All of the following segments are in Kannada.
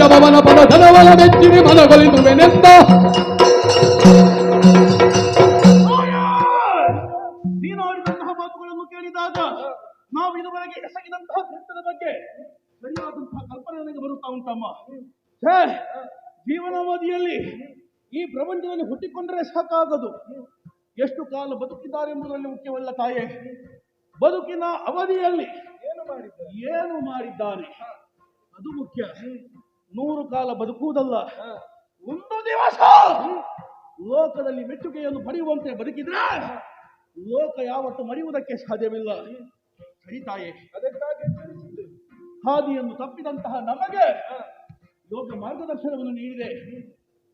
ಜನವನ ಪದ ಧನವಲ ನೆಚ್ಚಿನಿ ಮನಗೊಲಿತು ಮೆನೆಂದ ನೀನು ಮಾತುಗಳನ್ನು ಕೇಳಿದಾಗ ನಾವು ಇದುವರೆಗೆ ಎಸಗಿದಂತಹ ಕೃತ್ಯದ ಬಗ್ಗೆ ಸರಿಯಾದಂತಹ ಕಲ್ಪನೆ ನನಗೆ ಬರುತ್ತಾ ಉಂಟಮ್ಮ ಜೀವನಾವಧಿಯಲ್ಲಿ ಈ ಪ್ರಪಂಚದಲ್ಲಿ ಹುಟ್ಟಿಕೊಂಡರೆ ಸಾಕಾಗದು. ಎಷ್ಟು ಕಾಲ ಬದುಕಿದ್ದಾರೆ ಎಂಬುದರಲ್ಲಿ ಮುಖ್ಯವಲ್ಲ ತಾಯೇ. ಬದುಕಿನ ಅವಧಿಯಲ್ಲಿ ಏನು ಮಾಡಿದ್ದಾನೆ ಅದು ಮುಖ್ಯ. ನೂರು ಕಾಲ ಬದುಕುವುದಲ್ಲ. ಒಂದು ದಿವಸ ಲೋಕದಲ್ಲಿ ಮೆಚ್ಚುಗೆಯನ್ನು ಪಡೆಯುವಂತೆ ಬದುಕಿದ್ರೆ ಲೋಕ ಯಾವತ್ತು ಮರೆಯುವುದಕ್ಕೆ ಸಾಧ್ಯವಿಲ್ಲ. ಸರಿ ತಾಯೇ ಹಾದಿಯನ್ನು ತಪ್ಪಿದಂತಹ ನಮಗೆ. ಯೋಗ ಮಾರ್ಗದರ್ಶನವನ್ನು ನೀಡಿದೆ.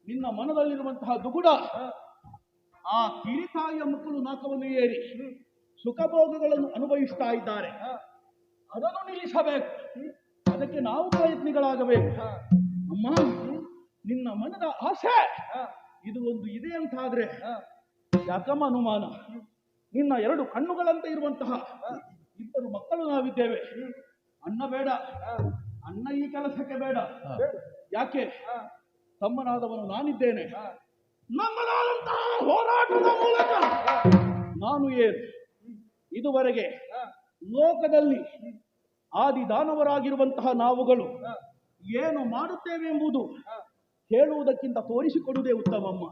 ನಿನ್ನ ಮನದಲ್ಲಿರುವಂತಹ ದುಗುಡ ಆ ಕಿರಿತಾಯಿಯ ಮಕ್ಕಳು ನಾಕವನ್ನು ಏರಿ ಸುಖಭೋಗಗಳನ್ನು ಅನುಭವಿಸ್ತಾ ಇದ್ದಾರೆ. ಅದನ್ನು ನಿಲ್ಲಿಸಬೇಕು. ಅದಕ್ಕೆ ನಾವು ಪ್ರಯತ್ನಿಗಳಾಗಬೇಕು. ಅಮ್ಮ ನಿನ್ನ ಮನದ ಆಸೆ ಇದು ಒಂದು ಇದೆ ಅಂತ ಆದ್ರೆ ಯಾಕಮ್ಮ ಅನುಮಾನ ನಿನ್ನ ಎರಡು ಕಣ್ಣುಗಳಂತೆ ಇರುವಂತಹ ಇಬ್ಬರು ಮಕ್ಕಳು ನಾವಿದ್ದೇವೆ. ಅಣ್ಣ ಬೇಡ. ಅಣ್ಣ ಈ ಕೆಲಸಕ್ಕೆ ಬೇಡ. ಯಾಕೆ. ತಮ್ಮನಾದವನು ನಾನಿದ್ದೇನೆ. ಹೋರಾಟದ ಮೂಲಕ ನಾನು ಏನು ಇದುವರೆಗೆ ಲೋಕದಲ್ಲಿ ಆದಿ ದಾನವರಾಗಿರುವಂತಹ ನಾವುಗಳು ಏನು ಮಾಡುತ್ತೇವೆ ಎಂಬುದು ಹೇಳುವುದಕ್ಕಿಂತ ತೋರಿಸಿಕೊಡುವುದೇ ಉತ್ತಮಮ್ಮ.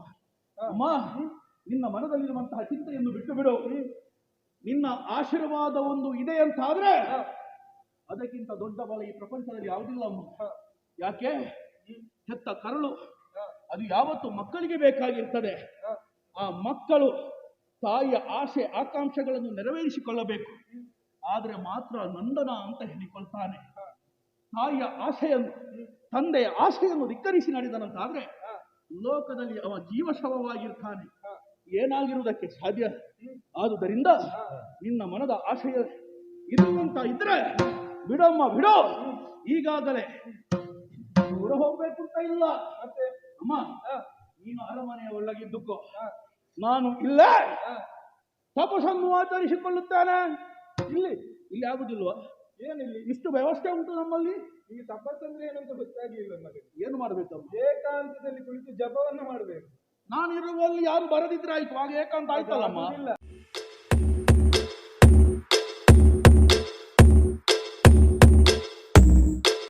ಅಮ್ಮ ನಿನ್ನ ಮನದಲ್ಲಿರುವಂತಹ ಚಿಂತೆಯನ್ನು ಬಿಟ್ಟು ಬಿಡು ನಿನ್ನ ಆಶೀರ್ವಾದ ಒಂದು ಇದೆ ಅಂತ ಆದ್ರೆ ಅದಕ್ಕಿಂತ ದೊಡ್ಡ ಬಲ ಈ ಪ್ರಪಂಚದಲ್ಲಿ ಯಾವುದಿಲ್ಲ ಅಮ್ಮ. ಯಾಕೆ? ಹೆತ್ತ ಕರಳು. ಅದು ಯಾವತ್ತು ಮಕ್ಕಳಿಗೆ ಬೇಕಾಗಿರ್ತದೆ. ಆ ಮಕ್ಕಳು ತಾಯಿಯ ಆಸೆ ಆಕಾಂಕ್ಷೆಗಳನ್ನು ನೆರವೇರಿಸಿಕೊಳ್ಳಬೇಕು. ಆದರೆ ಮಾತ್ರ ನಂದನ ಅಂತ ಹೇಳಿಕೊಳ್ತಾನೆ ತಾಯಿಯ ಆಶೆಯನ್ನು ತಂದೆಯ ಆಸೆಯನ್ನು ಧಿಕ್ಕರಿಸಿ ನಡೆದನಂತಾದ್ರೆ. ಲೋಕದಲ್ಲಿ ಅವ ಜೀವಶವವಾಗಿರ್ತಾನೆ. ಏನಾಗಿರುವುದಕ್ಕೆ ಸಾಧ್ಯ ಆದುದರಿಂದ. ನಿನ್ನ ಮನದ ಆಶಯ ಇದು ಅಂತ ಇದ್ರೆ ಬಿಡಮ್ಮ ಬಿಡೋ ಈಗಾಗಲೇ ದೂರ ಹೋಗ್ಬೇಕು ಅಂತ ಇಲ್ಲ ಅಮ್ಮ, ನೀನು ಅರಮನೆಯ ಒಳಗಿದ್ದುಕೋ. ನಾನು ಇಲ್ಲೇ. ತಪಸ್ಸನ್ನು ಆಚರಿಸಿಕೊಳ್ಳುತ್ತೇನೆ ಇಲ್ಲಿ ಇಲ್ಲಿ ಆಗುದಿಲ್ವಾ? ಏನಿಲ್ಲಿ? ಇಷ್ಟು ವ್ಯವಸ್ಥೆ ಉಂಟು ನಮ್ಮಲ್ಲಿ? ಈ ತಪಸ್ಸಂದ್ರೆ ಏನಂತ ಗೊತ್ತಾಗ್ಲಿಲ್ಲ ನನಗೆ ಏನು ಮಾಡ್ಬೇಕು ಏಕಾಂತದಲ್ಲಿ ಕುಳಿತು ಜಪವನ್ನು ಮಾಡಬೇಕು. ನಾನು ಇರುವಲ್ಲಿ ಯಾರು ಬರದಿದ್ರೆ ಆಯ್ತು ಆಗ ಏಕಾಂತ ಆಯ್ತಲ್ಲಮ್ಮ? ಇಲ್ಲ